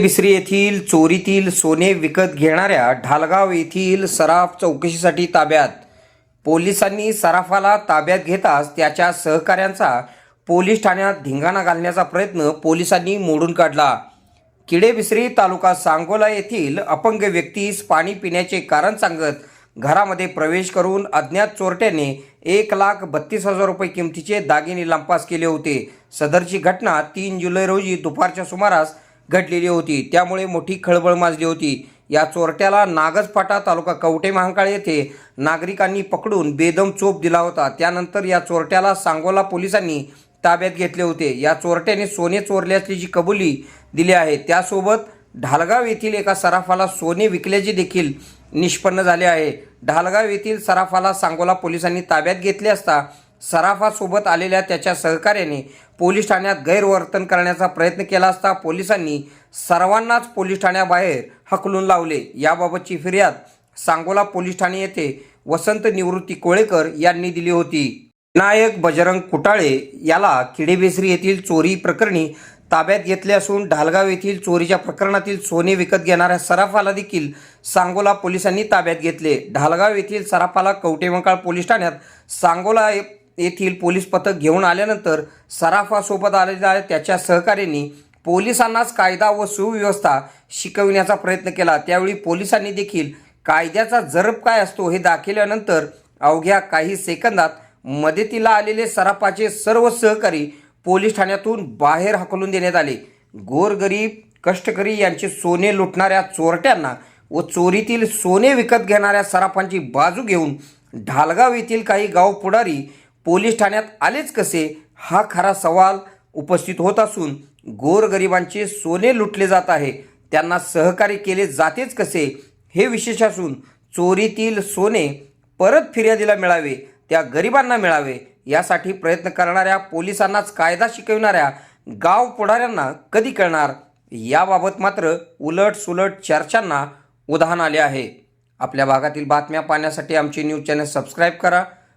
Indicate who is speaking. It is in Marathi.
Speaker 1: विसरी येथील चोरीतील सोने विकत घेणाऱ्या ढालगाव येथील सराफ चौकशीसाठी ताब्यात. पोलिसांनी सराफाला ताब्यात घेताच त्याच्या सहकाऱ्यांचा पोलीस ठाण्यात धिंगाणा घालण्याचा प्रयत्न पोलिसांनी मोडून काढला. किडेबिसरी तालुका सांगोला येथील अपंग व्यक्तीस पाणी पिण्याचे कारण सांगत घरामध्ये प्रवेश करून अज्ञात चोरट्याने एक लाख बत्तीस हजार रुपये किमतीचे दागिने लंपास केले होते. सदरची घटना तीन जुलै रोजी दुपारच्या सुमारास घडलेली होती. त्यामुळे मोठी खळबळ माजली होती. या चोरट्याला नागजपाटा तालुका कवटे महांकाळ येथे नागरिकांनी पकडून बेदम चोप दिला होता. त्यानंतर या चोरट्याला सांगोला पोलिसांनी ताब्यात घेतले होते. या चोरट्याने सोने चोरले असल्याची कबुली दिली आहे. त्यासोबत ढालगाव येथील एका सराफाला सोने विकल्याचे देखील निष्पन्न झाले आहे. ढालगाव येथील सराफाला सांगोला पोलिसांनी ताब्यात घेतले असता सराफासोबत आलेल्या त्याच्या सहकार्याने पोलीस ठाण्यात गैरवर्तन करण्याचा प्रयत्न केला असता पोलिसांनी सर्वांनाच पोलीस ठाण्याबाहेर हकलून लावले. याबाबतची फिर्याद सांगोला पोलीस ठाणे येथे वसंत निवृत्ती कोळेकर यांनी दिली होती. विनायक बजरंग कुटाळे याला किडेबेसरी येथील चोरी प्रकरणी ताब्यात घेतले असून ढालगाव येथील चोरीच्या प्रकरणातील सोने विकत घेणाऱ्या सराफाला देखील सांगोला पोलिसांनी ताब्यात घेतले. ढालगाव येथील सराफाला कवटेमंकाळ पोलीस ठाण्यात सांगोला येथील पोलीस पथक घेऊन आल्यानंतर सराफासोबत आलेल्या त्याच्या सहकार्यांनी पोलिसांनाच कायदा व सुव्यवस्था शिकविण्याचा प्रयत्न केला. त्यावेळी पोलिसांनी देखील कायद्याचा जरब काय असतो हे दाखवल्यानंतर अवघ्या काही सेकंदात मदतीला आलेले सराफाचे सर्व सहकारी पोलीस ठाण्यातून बाहेर हकलून देण्यात आले. गोरगरीब कष्टकरी यांचे सोने लुटणाऱ्या चोरट्यांना व चोरीतील सोने विकत घेणाऱ्या सराफांची बाजू घेऊन ढालगाव येथील काही गाव पुढारी पोलीस ठाण्यात आलेच कसे? हा खरा सवाल उपस्थित होत असून गोरगरिबांचे सोने लुटले जात आहे. त्यांना सहकार्य केले जातेच कसे? हे विशेष असून चोरीतील सोने परत फिर्यादीला मिळावे त्या गरिबांना मिळावे यासाठी प्रयत्न करणाऱ्या पोलिसांनाच कायदा शिकविणाऱ्या गाव पुढाऱ्यांना कधी कळणार? याबाबत मात्र उलट सुलट चर्चांना उधाण आले आहे. आपल्या भागातील बातम्या पाहण्यासाठी आमचे न्यूज चॅनल सबस्क्राईब करा.